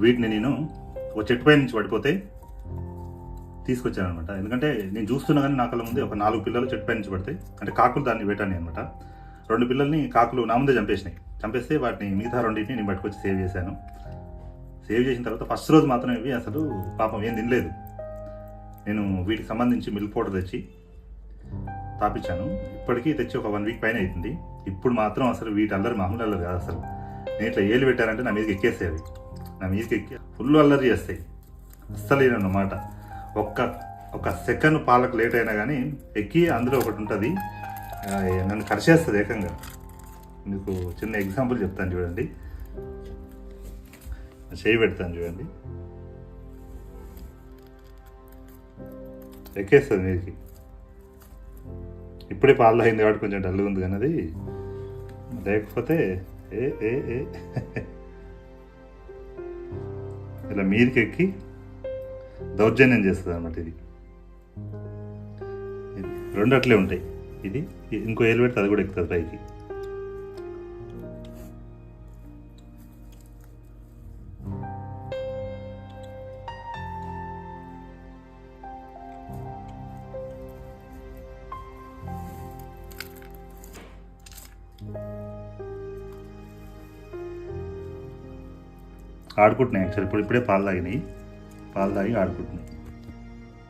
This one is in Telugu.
వీటిని నేను ఒక చెట్టు పై నుంచి పడిపోతే తీసుకొచ్చాను అనమాట ఎందుకంటే నేను చూస్తున్నా కానీ నా కళ్ళ ముందే ఒక నాలుగు పిల్లలు చెట్టు పై నుంచి పడితే అంటే కాకులు దాన్ని వేటాని అనమాట రెండు పిల్లల్ని కాకులు నా ముందే చంపేసినాయి. చంపేస్తే వాటిని మిగతా రెండింటిని నేను పట్టుకొచ్చి సేవ్ చేశాను. సేవ్ చేసిన తర్వాత ఫస్ట్ రోజు మాత్రం ఇవి అసలు పాపం ఏం తినలేదు. నేను వీటికి సంబంధించి మిల్క్ పౌడర్ తెచ్చి తాపించాను. ఇప్పటికీ తెచ్చి ఒక వన్ వీక్ పైన అవుతుంది ఇప్పుడు మాత్రం అసలు వీటి అల్లరి మామూలు అల్లరి కాదు అసలు. నేను ఇట్లా ఏళ్ళు పెట్టారంటే నా మీదకి ఎక్కేసేవి నా మీదకి ఎక్కి ఫుల్ అల్లరి చేస్తాయి. అస్సలేను అన్నమాట ఒక్క ఒక సెకండ్ పాలకు లేట్ అయినా కానీ ఎక్కి అందులో ఒకటి ఉంటుంది. నన్ను కరిచేస్తుంది ఏకంగా. మీకు చిన్న ఎగ్జాంపుల్ చెప్తాను చూడండి. చేయి పెడతాను చూడండి. ఎక్కేస్తుంది మీదకి. ఇప్పుడే పాలు అయింది కాబట్టి కొంచెం డల్గా ఉంది కానీ అది. లేకపోతే ఏ ఏ ఏ. ఇలా మీదకెక్కి దౌర్జన్యం చేస్తుంది అన్నమాట ఇది. రెండు అట్లే ఉంటాయి. ఇది ఇంకో ఏలు పెడితే అది కూడా ఎక్కుతుంది పైకి. ఆడుకుంటున్నాయి యాక్చువల్ ఇప్పుడు ఇప్పుడే పాలు తాగినాయి. పాలు తాగి ఆడుకుంటున్నాయి.